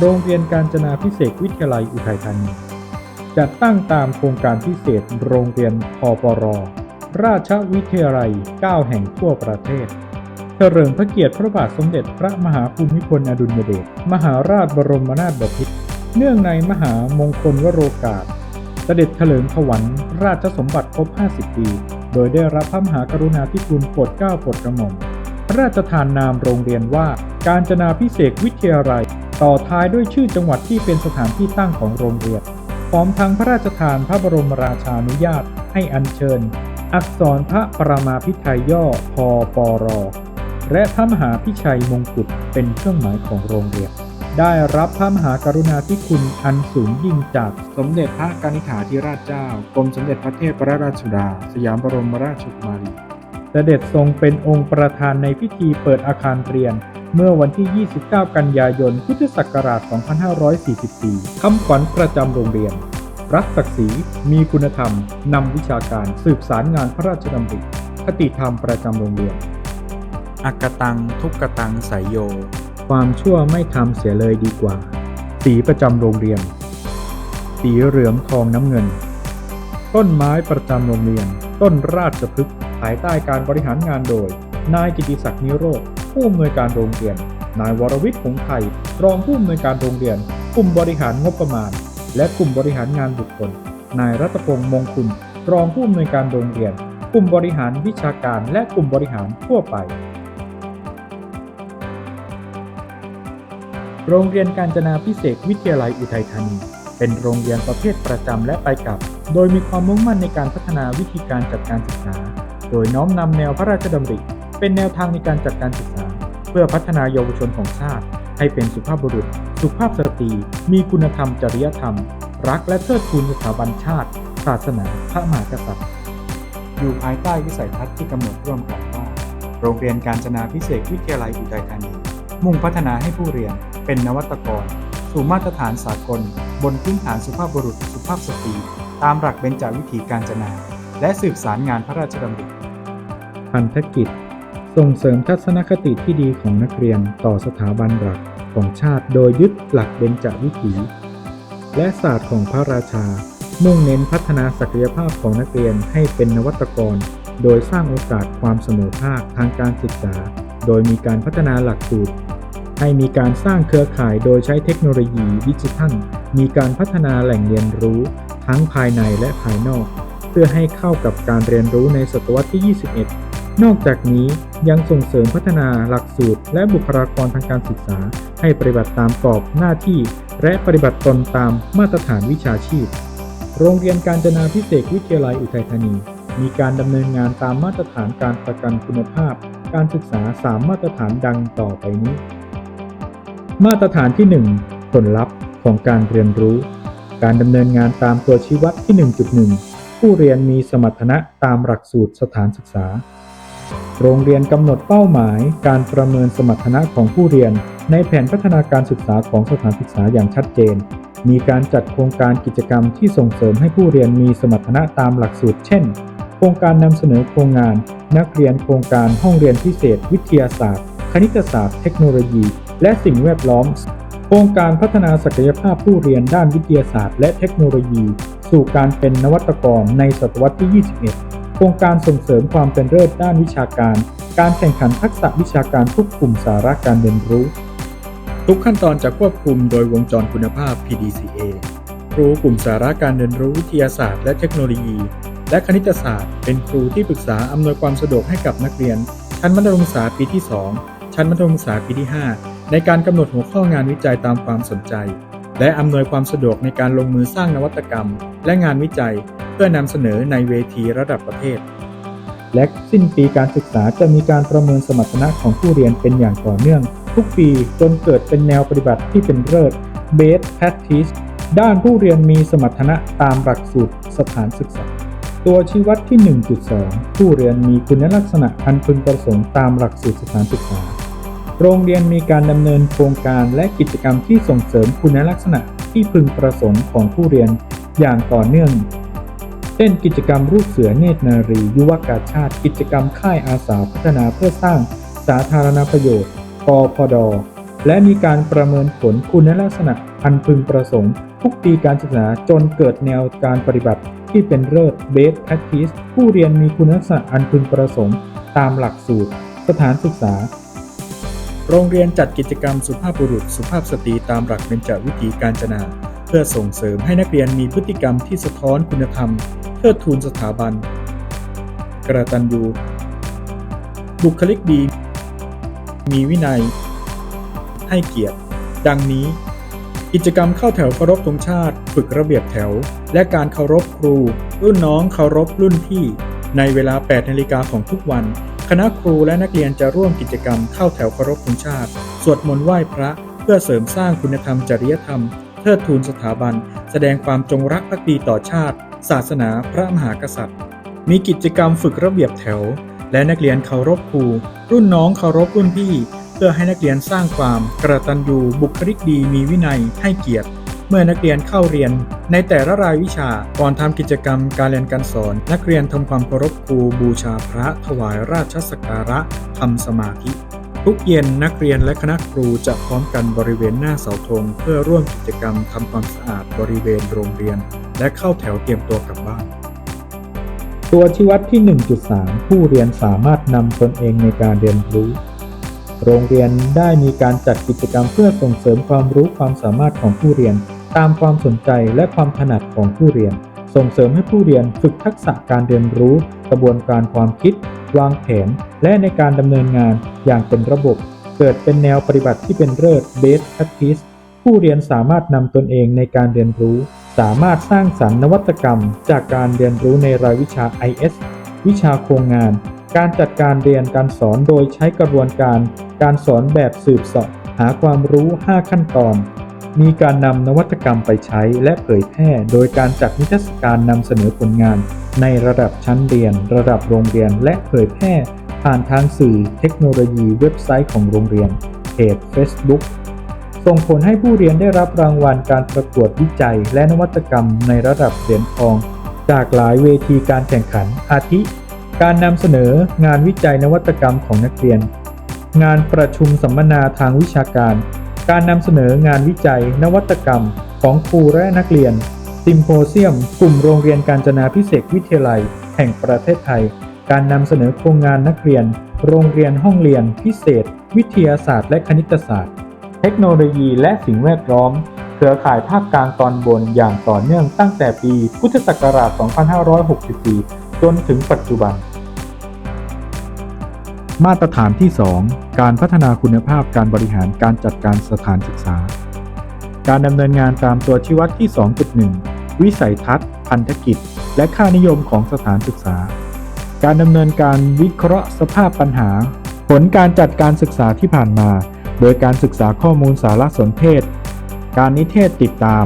โรงเรียนการจนาพิเศษวิทยาลัยอุทัยธานีจัดตั้งตามโครงการพิเศษโรงเรียนพปร ราชวิทยาลัย 9 แห่งทั่วประเทศ เฉลิมพระเกียรติพระบาทสมเด็จพระมหาภูมิพลอดุลยเดชมหาราชบรมนาถบพิตรเนื่องในมหามงคลวโรกาสเสด็จเถลิงถวัลย์ราชสมบัติครบ 50 ปี โดยได้รับพระมหากรุณาธิคุณโปรดเกล้าโปรดกระหม่อมพระราชทานนามโรงเรียนว่าการจนาพิเศษวิทยาลัย ต่อท้ายด้วยชื่อจังหวัดที่เป็นสถานที่ตั้งของโรงเรียนพร้อมทั้งพระราชทานพระบรมราชานุญาตให้อัญเชิญ อักษรพระประมาพิไทยย่อพอปอรอและพระมหาพิชัยมงกุฎเป็นเครื่องหมายของโรงเรียน ได้รับพระมหากรุณาธิคุณอันสูงยิ่งจากสมเด็จพระกนิษฐาธิราชเจ้ากรมสมเด็จพระเทพรราชสุดา สยามบรมราชกุมารีเสด็จทรงเป็นองค์ประธานในพิธีเปิดอาคารเรียน เมื่อวันที่ 29 กันยายน พุทธศักราช 2544 คำขวัญประจำโรงเรียน รักศักดิ์ศรี มีคุณธรรม นำวิชาการสืบสารงานพระราชดำริคติธรรมประจำโรงเรียน อักกตังทุกกตังสายโย ความชั่วไม่ทำเสียเลยดีกว่า สีประจำโรงเรียน สีเหลืองทองน้ำเงิน ต้นไม้ประจำโรงเรียน ต้นราชพฤกษ์ภายใต้การบริหารงานโดย นายกิติศักดิ์นิโรธ ผู้อำนวยการโรงเรียน นายวรวิทย์หงไทยรองผู้อำนวยการโรงเรียน กลุ่มบริหารงบประมาณ และกลุ่มบริหารงานบุคคล นายรัตพงษ์มงคุณรองผู้อำนวยการโรงเรียน กลุ่มบริหารวิชาการและกลุ่มบริหารทั่วไป โรงเรียนการจนาพิเศษวิทยาลัยอุทัยธานี เป็นโรงเรียนประเภทประจำและไปกลับ โดยมีความมุ่งมั่นในการพัฒนาวิธีการจัดการศึกษา โดยน้อมนำแนวพระราชดำริ เป็นแนวทางในการจัดการศึกษา เพื่อพัฒนาเยาวชนของชาติ ให้เป็นสุภาพบุรุษ สุภาพสตรี มีคุณธรรมจริยธรรม รักและเทิดทูนสถาบันชาติ ศาสนาพระมหากษัตริย์ อยู่ภายใต้วิสัยทัศน์ที่กำหนดร่วมกันว่า โรงเรียนการจนาพิเศษกวิทยาลัยอุทัยธานี มุ่งพัฒนาให้ผู้เรียนเป็นนวัตกร สู่มาตรฐานสากล บนพื้นฐานสุภาพบุรุษ สุภาพสตรี ตามหลักเบญจวิถีการจนา และสืบสารงานพระราชดำริพันธกิจ ส่งเสริมทัศนคติที่ดีของนักเรียนต่อสถาบันหลักของชาติโดยยึดหลักเบญจวิถี และศาสตร์ของพระราชา มุ่งเน้นพัฒนาศักยภาพของนักเรียนให้เป็นนวัตกร โดยสร้างโอกาสความเสมอภาคทางการศึกษา โดยมีการพัฒนาหลักสูตร ให้มีการสร้างเครือข่ายโดยใช้เทคโนโลยีดิจิทัล มีการพัฒนาแหล่งเรียนรู้ ทั้งภายในและภายนอก เพื่อให้เข้ากับการเรียนรู้ในศตวรรษที่ 21 นอกจากนี้ยังส่งเสริมพัฒนาหลักสูตร และบุคลากรทางการศึกษา ให้ปฏิบัติตามกรอบหน้าที่ และปฏิบัติตนตามมาตรฐานวิชาชีพ โรงเรียนการจนาพิเศษวิทยาลัยอุทัยธานี มีการดำเนินงานตามมาตรฐานการประกันคุณภาพ การศึกษา 3 มาตรฐานดังต่อไปนี้ มาตรฐานที่ 1 ผลลัพธ์ของการเรียนรู้ การดำเนินงานตามตัวชี้วัดที่ 1.1 ผู้เรียนมีสมรรถนะตามหลักสูตรสถานศึกษา โรงเรียนกำหนดเป้าหมาย การประเมินสมรรถนะของผู้เรียน ในแผนพัฒนาการศึกษาของสถานศึกษาอย่างชัดเจน มีการจัดโครงการกิจกรรมที่ส่งเสริมให้ผู้เรียนมีสมรรถนะตามหลักสูตร เช่น โครงการนำเสนอโครงงาน นักเรียนโครงการห้องเรียนพิเศษ วิทยาศาสตร์ คณิตศาสตร์ เทคโนโลยี และสิ่งแวดล้อม โครงการพัฒนาศักยภาพผู้เรียนด้านวิทยาศาสตร์ และเทคโนโลยี สู่การเป็นนวัตกรในศตวรรษที่ 21 โครงการส่งเสริมความเป็นเลิศด้านวิชาการ การแข่งขันทักษะวิชาการทุกกลุ่มสาระการเรียนรู้ ทุกขั้นตอนจะควบคุมโดยวงจรคุณภาพ PDCA ครูกลุ่มสาระการเรียนรู้วิทยาศาสตร์และเทคโนโลยี และคณิตศาสตร์ เป็นครูที่ปรึกษาอำนวยความสะดวกให้กับนักเรียน ชั้นมัธยมศึกษาปีที่ 2 ชั้นมัธยมศึกษาปีที่ 5 ในการกำหนดหัวข้องานวิจัยตามความสนใจ และอำนวยความสะดวกในการลงมือสร้างนวัตกรรม และงานวิจัย เพื่อนำเสนอในเวทีระดับประเทศ และสิ้นปีการศึกษาจะมีการประเมินสมรรถนะของผู้เรียนเป็นอย่างต่อเนื่อง ทุกปีจนเกิดเป็นแนวปฏิบัติที่เป็นเลิศ Best Practice ด้านผู้เรียนมีสมรรถนะตามหลักสูตรสถานศึกษา ตัวชี้วัดที่ 1.2 ผู้เรียนมีคุณลักษณะอันพึงประสงค์ตามหลักสูตรสถานศึกษา โรงเรียนมีการดำเนินโครงการและกิจกรรมที่ส่งเสริมคุณลักษณะที่พึงประสงค์ของผู้เรียนอย่างต่อเนื่อง เช่นกิจกรรมรูปเสือเนตรนารี ยุวกาชาติ กิจกรรมค่ายอาสาพัฒนาเพื่อสร้างสาธารณประโยชน์กพด และมีการประเมินผลคุณลักษณะอันพึงประสงค์ ทุกปีการศึกษาจนเกิดแนวการปฏิบัติที่เป็นเลิศ Best Practice ผู้เรียนมีคุณลักษณะอันพึงประสงค์ ตามหลักสูตร สถานศึกษา โรงเรียนจัดกิจกรรมสุภาพบุรุษ สุภาพสตรีตามหลักเบญจวิถีการจนา เพื่อส่งเสริมให้นักเรียนมีพฤติกรรมที่สะท้อนคุณธรรม ทิดทูนสถาบัน กระตันยูบุคลิกดี มีวินัย ให้เกียรติ ดังนี้ กิจกรรมเข้าแถวเคารพธงชาติ ฝึกระเบียบแถว และการเคารพครู รุ่นน้องเคารพรุ่นพี่ ในเวลา 8 นาฬิกาของทุกวัน คณะครูและนักเรียนจะร่วมกิจกรรมเข้าแถวเคารพธงชาติ สวดมนต์ไหว้พระ เพื่อเสริมสร้างคุณธรรมจริยธรรม เทิดทูนสถาบัน แสดงความจงรักภักดีต่อชาติ ศาสนาพระมหากษัตริย์ มีกิจกรรมฝึกระเบียบแถว และนักเรียนเคารพครู รุ่นน้องเคารพรุ่นพี่ เพื่อให้นักเรียนสร้างความกระตันยูบุคลิกดีมีวินัยให้เกียรติ เมื่อนักเรียนเข้าเรียน ในแต่ละรายวิชาก่อนทำกิจกรรมการเรียนการสอน นักเรียนทำความเคารพครูบูชาพระถวายราชสักการะทำสมาธิ ทุกเย็นนักเรียนและคณะครูจะพร้อมกันบริเวณหน้าเสาธงเพื่อร่วมกิจกรรมทำความสะอาดบริเวณโรงเรียน และเข้าแถวเตรียมตัวกลับบ้าน ตัวชี้วัดที่ 1.3 ผู้เรียนสามารถนำตนเองในการเรียนรู้ โรงเรียนได้มีการจัดกิจกรรมเพื่อส่งเสริมความรู้ความสามารถของผู้เรียน ตามความสนใจและความถนัดของผู้เรียน ส่งเสริมให้ผู้เรียนฝึกทักษะการเรียนรู้ กระบวนการความคิด วางแผน และในการดำเนินงานอย่างเป็นระบบ เกิดเป็นแนวปฏิบัติที่เป็นเลิศ Best Practice ผู้เรียนสามารถนำตนเองในการเรียนรู้ สามารถสร้างสรรค์นวัตกรรม จากการเรียนรู้ในรายวิชา IS วิชาโครงงาน การจัดการเรียนการสอนโดยใช้กระบวนการ การสอนแบบสืบเสาะหาความรู้ 5 ขั้นตอน มีการนำนวัตกรรมไปใช้และเผยแพร่ โดยการจัดนิทรรศการนำเสนอผลงาน ในระดับชั้นเรียน ระดับโรงเรียน และเผยแพร่ ผ่านทางสื่อเทคโนโลยีเว็บไซต์ของโรงเรียนเพจ Facebook ส่งผลให้ผู้เรียนได้รับรางวัลการประกวดวิจัย และนวัตกรรมในระดับเหรียญทอง จากหลายเวทีการแข่งขันอาทิ การนำเสนองานวิจัยนวัตกรรมของนักเรียน งานประชุมสัมมนาทางวิชาการ การนำเสนองานวิจัย นวัตกรรม ของครูและนักเรียนซิมโพเซียม กลุ่มโรงเรียนการจนาพิเศษวิทยาลัย แห่งประเทศไทย การนำเสนอโครงงานนักเรียน โรงเรียนห้องเรียน พิเศษ วิทยาศาสตร์ และคณิตศาสตร์ เทคโนโลยีและสิ่งแวดล้อม เครือข่ายภาคกลางตอนบนอย่างต่อเนื่องตั้งแต่ปีพุทธศักราช 2564 จนถึงปัจจุบัน มาตรฐานที่ 2 การพัฒนาคุณภาพการบริหารการจัดการสถานศึกษา การดำเนินงานตามตัวชี้วัดที่ 2.1 วิสัยทัศน์ พันธกิจ และค่านิยมของสถานศึกษา การดำเนินการวิเคราะห์สภาพปัญหา ผลการจัดการศึกษาที่ผ่านมา โดยการศึกษาข้อมูลสารสนเทศ การนิเทศติดตาม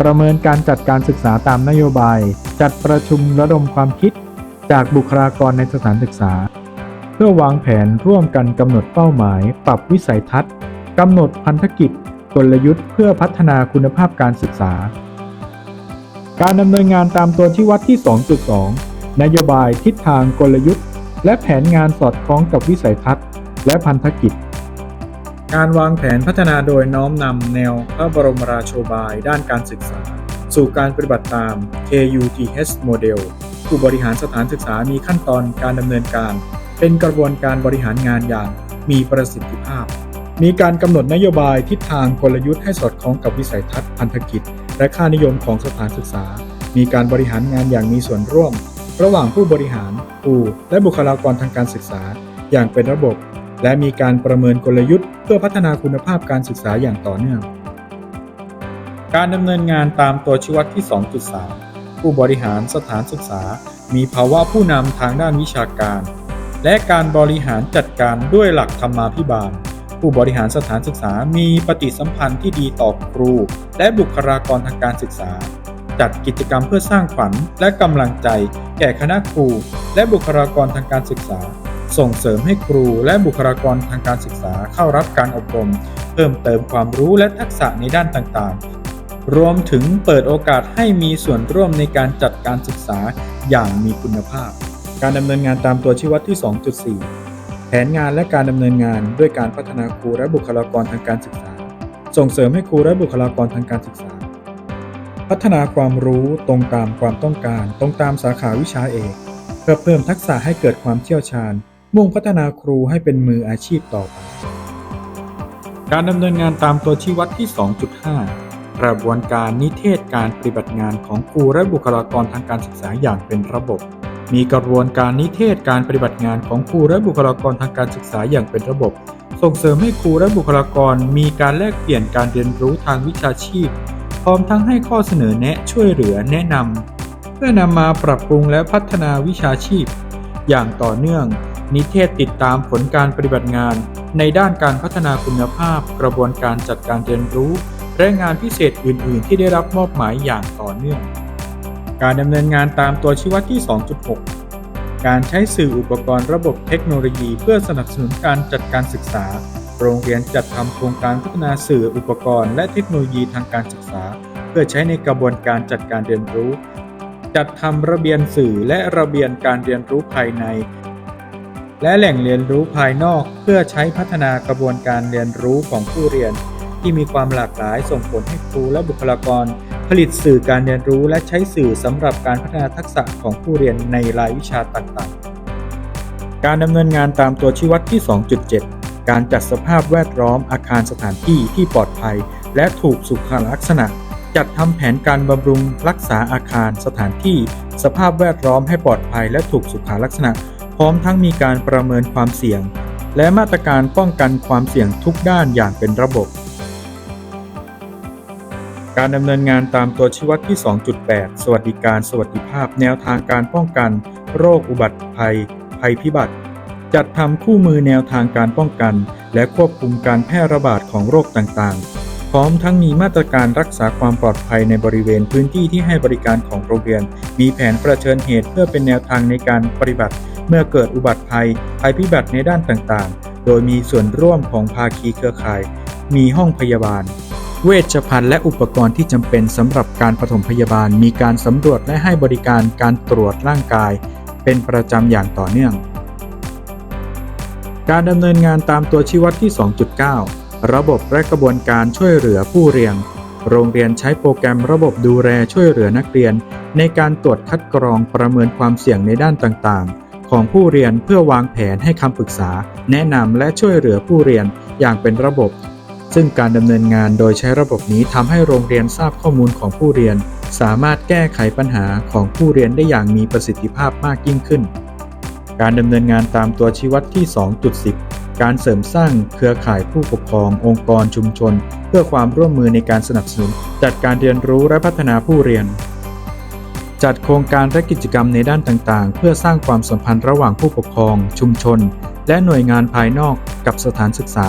ประเมินการจัดการศึกษาตามนโยบาย จัดประชุมระดมความคิด จากบุคลากรในสถานศึกษา เพื่อวางแผนร่วมกันกำหนดเป้าหมาย ปรับวิสัยทัศน์กำหนดพันธกิจ กลยุทธ์เพื่อพัฒนาคุณภาพการศึกษา การดำเนินงานตามตัวชี้วัดที่ 2.2 นโยบายทิศทางกลยุทธ์ และแผนงานสอดคล้องกับวิสัยทัศน์ และพันธกิจ การวางแผนพัฒนาโดยน้อมนำแนวพระบรมราโชบายด้านการศึกษา สู่การปฏิบัติตาม KUTH Model ผู้บริหารสถานศึกษามีขั้นตอนการดำเนินการ เป็นกระบวนการบริหารงานอย่างมีประสิทธิภาพ มีการกำหนดนโยบายทิศทางกลยุทธ์ให้สอดคล้องกับวิสัยทัศน์พันธกิจ และค่านิยมของสถานศึกษา มีการบริหารงานอย่างมีส่วนร่วม ระหว่างผู้บริหารครูและบุคลากรทางการศึกษา อย่างเป็นระบบ และมีการประเมินกลยุทธ์ เพื่อพัฒนาคุณภาพการศึกษาอย่างต่อเนื่อง การดำเนินงานตามตัวชี้วัดที่ 2.3 ผู้บริหารสถานศึกษา มีภาวะผู้นำทางด้านวิชาการ และการบริหารจัดการด้วยหลักธรรมาภิบาล ผู้บริหารสถานศึกษามีปฏิสัมพันธ์ที่ดีต่อครู และบุคลากรทางการศึกษา จัดกิจกรรมเพื่อสร้างขวัญและกำลังใจ แก่คณะครู และบุคลากรทางการศึกษา ส่งเสริมให้ครูและบุคลากรทางการศึกษาเข้ารับการอบรม เพิ่มเติมความรู้และทักษะในด้านต่างๆ รวมถึงเปิดโอกาสให้มีส่วนร่วมในการจัดการศึกษาอย่างมีคุณภาพ การดำเนินงานตามตัวชี้วัดที่ 2.4 แผนงานและการดำเนินงานด้วยการพัฒนาครูและบุคลากรทางการศึกษา ส่งเสริมให้ครูและบุคลากรทางการศึกษา พัฒนาความรู้ตรงตามความต้องการ ตรงตามสาขาวิชาเอกเพื่อเพิ่มทักษะให้เกิดความเชี่ยวชาญ มุ่งพัฒนาครูให้เป็นมืออาชีพต่อไป การดำเนินงานตามตัวชี้วัดที่ 2.5 กระบวนการนิเทศการปฏิบัติงานของครูและบุคลากรทางการศึกษาอย่างเป็นระบบ มีกระบวนการนิเทศการปฏิบัติงานของครูและบุคลากรทางการศึกษาอย่างเป็นระบบ ส่งเสริมให้ครูและบุคลากรมีการแลกเปลี่ยนการเรียนรู้ทางวิชาชีพ พร้อมทั้งให้ข้อเสนอแนะช่วยเหลือแนะนำเพื่อนำมาปรับปรุงและพัฒนาวิชาชีพ อย่างต่อเนื่อง นิเทศติดตามผลการปฏิบัติงาน ในด้านการพัฒนาคุณภาพ กระบวนการจัดการเรียนรู้และงานพิเศษอื่น ๆ ที่ได้รับมอบหมายอย่างต่อเนื่อง การดำเนินงานตามตัวชี้วัดที่ 2.6 การใช้สื่ออุปกรณ์ระบบเทคโนโลยี เพื่อสนับสนุนการจัดการศึกษา โรงเรียนจัดทำโครงการพัฒนาสื่ออุปกรณ์ และเทคโนโลยีทางการศึกษา เพื่อใช้ในกระบวนการจัดการเรียนรู้ จัดทำระเบียนสื่อและระเบียนการเรียนรู้ภายใน และแหล่งเรียนรู้ภายนอก เพื่อใช้พัฒนากระบวนการเรียนรู้ของผู้เรียน ที่มีความหลากหลายส่งผลให้ครูและบุคลากร ผลิตสื่อการเรียนรู้และใช้สื่อสำหรับการพัฒนาทักษะของผู้เรียนในรายวิชาต่างๆ การดำเนินงานตามตัวชี้วัดที่ 2.7 การจัดสภาพแวดล้อมอาคารสถานที่ที่ปลอดภัย และถูกสุขลักษณะ จัดทำแผนการบำรุงรักษาอาคารสถานที่ สภาพแวดล้อมให้ปลอดภัย และถูกสุขลักษณะ พร้อมทั้งมีการประเมินความเสี่ยง และมาตรการป้องกันความเสี่ยงทุกด้านอย่างเป็นระบบ การดำเนินงานตามตัวชี้วัดที่ 2.8 สวัสดิการ สวัสดิภาพ แนวทางการป้องกัน โรคอุบัติภัย ภัยพิบัติ จัดทำคู่มือแนวทางการป้องกัน และควบคุมการแพร่ระบาดของโรคต่างๆ พร้อมทั้งมีมาตรการรักษาความปลอดภัยในบริเวณพื้นที่ที่ให้บริการของโรงเรียน มีแผนประเชิญเหตุเพื่อเป็นแนวทางในการปฏิบัติ เมื่อเกิดอุบัติภัย ภัยพิบัติในด้านต่างๆ โดยมีส่วนร่วมของภาคีเครือข่าย มีห้องพยาบาล เวชภัณฑ์และอุปกรณ์ที่จำเป็นสำหรับการปฐมพยาบาล มีการสำรวจและให้บริการการตรวจร่างกาย เป็นประจำอย่างต่อเนื่อง การดำเนินงานตามตัวชี้วัดที่ 2.9 ระบบและกระบวนการช่วยเหลือผู้เรียนโรงเรียนใช้โปรแกรมระบบดูแลช่วยเหลือนักเรียน ในการตรวจคัดกรองประเมินความเสี่ยงในด้านต่างๆ ของผู้เรียนเพื่อวางแผนให้คำปรึกษา แนะนำและช่วยเหลือผู้เรียนอย่างเป็นระบบ ซึ่งการดำเนินงานโดยใช้ระบบนี้ทำให้โรงเรียนทราบข้อมูลของผู้เรียน สามารถแก้ไขปัญหาของผู้เรียนได้อย่างมีประสิทธิภาพมากยิ่งขึ้น การดำเนินงานตามตัวชี้วัดที่ 2.10 การเสริมสร้างเครือข่ายผู้ปกครอง องค์กรชุมชน เพื่อความร่วมมือในการสนับสนุน จัดการเรียนรู้และพัฒนาผู้เรียน จัดโครงการและกิจกรรมในด้านต่างๆ เพื่อสร้างความสัมพันธ์ระหว่างผู้ปกครอง ชุมชน และหน่วยงานภายนอกกับสถานศึกษา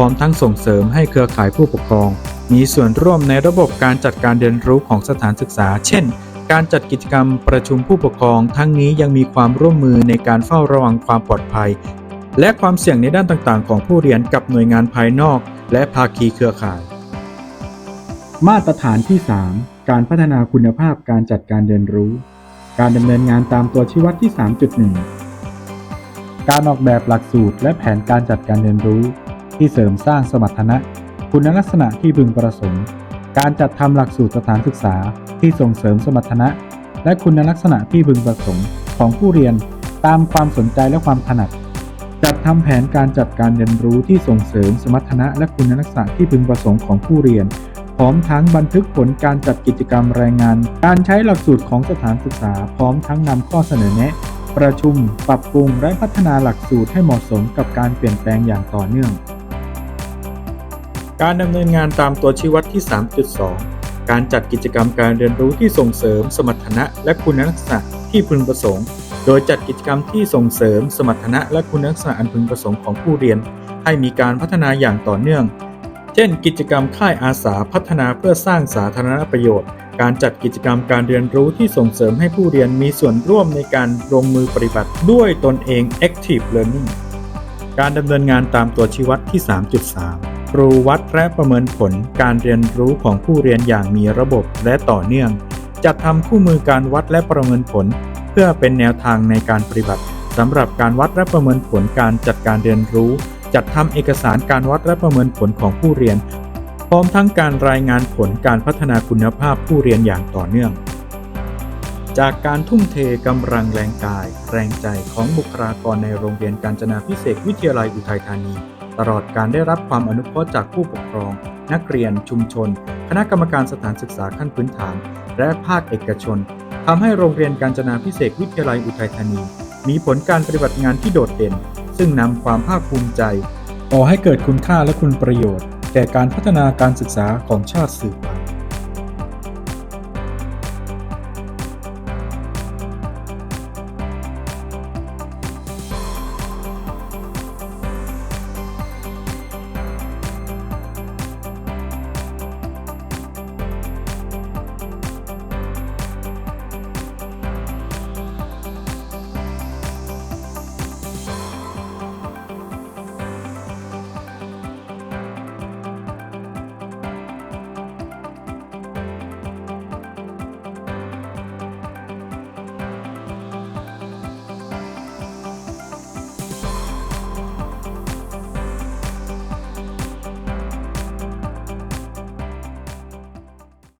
ร้อมทั้งส่งเสริมให้เครือข่ายผู้ปกครอง มีส่วนร่วมในระบบการจัดการเรียนรู้ของสถานศึกษา เช่น การจัดกิจกรรมประชุมผู้ปกครอง ทั้งนี้ยังมีความร่วมมือในการเฝ้าระวังความปลอดภัย และความเสี่ยงในด้านต่างๆ ของผู้เรียนกับหน่วยงานภายนอก และภาคีเครือข่าย มาตรฐานที่ 3 การพัฒนาคุณภาพการจัดการเรียนรู้ การดำเนินงานตามตัวชี้วัดที่ 3.1 การออกแบบหลักสูตรและแผนการจัดการเรียนรู้ ที่เสริมสร้างสมรรถนะ คุณลักษณะที่พึงประสงค์ การจัดทำหลักสูตรสถานศึกษาที่ส่งเสริมสมรรถนะ และคุณลักษณะที่พึงประสงค์ของผู้เรียนตามความสนใจและความถนัด จัดทำแผนการจัดการเรียนรู้ที่ส่งเสริมสมรรถนะ และคุณลักษณะที่พึงประสงค์ของผู้เรียนพร้อมทั้งบันทึกผลการจัดกิจกรรมรายงาน การใช้หลักสูตรของสถานศึกษา พร้อมทั้งนำข้อเสนอแนะ ประชุม ปรับปรุง และพัฒนาหลักสูตรให้เหมาะสมกับการเปลี่ยนแปลงอย่างต่อเนื่อง การดำเนินงานตามตัวชี้วัดที่ 3.2 การจัดกิจกรรมการเรียนรู้ที่ส่งเสริม สมรรถนะและคุณลักษณะที่พึงประสงค์ โดยจัดกิจกรรมที่ส่งเสริม สมรรถนะและคุณลักษณะอันพึงประสงค์ของผู้เรียน ให้มีการพัฒนาอย่างต่อเนื่อง เช่น กิจกรรมค่ายอาสาพัฒนาเพื่อสร้างสาธารณประโยชน์ การจัดกิจกรรมการเรียนรู้ที่ส่งเสริมให้ผู้เรียนมีส่วนร่วมในการลงมือปฏิบัติ ด้วยตนเอง active learning การดำเนินงานตามตัวชี้วัดที่ 3.3 ครูวัดและประเมินผลการเรียนรู้ของผู้เรียนอย่างมีระบบและต่อเนื่อง จัดทำคู่มือการวัดและประเมินผล เพื่อเป็นแนวทางในการปฏิบัติสำหรับการวัดและประเมินผลการจัดการเรียนรู้ จัดทำเอกสารการวัดและประเมินผลของผู้เรียน พร้อมทั้งการรายงานผลการพัฒนาคุณภาพผู้เรียนอย่างต่อเนื่อง จากการทุ่มเทกำลังแรงกาย แรงใจของบุคลากรในโรงเรียนการจนาพิเศษวิทยาลัยอุทัยธานี ตลอดการได้รับความอนุเคราะห์จากผู้ปกครอง นักเรียน ชุมชน คณะกรรมการสถานศึกษาขั้นพื้นฐาน และภาคเอกชนทำให้โรงเรียนการจนาพิเศษวิทยาลัยอุทัยธานี มีผลการปฏิบัติงานที่โดดเด่น ซึ่งนำความภาคภูมิใจก่อให้เกิดคุณค่าและคุณประโยชน์ แก่การพัฒนาการศึกษาของชาติสืบไป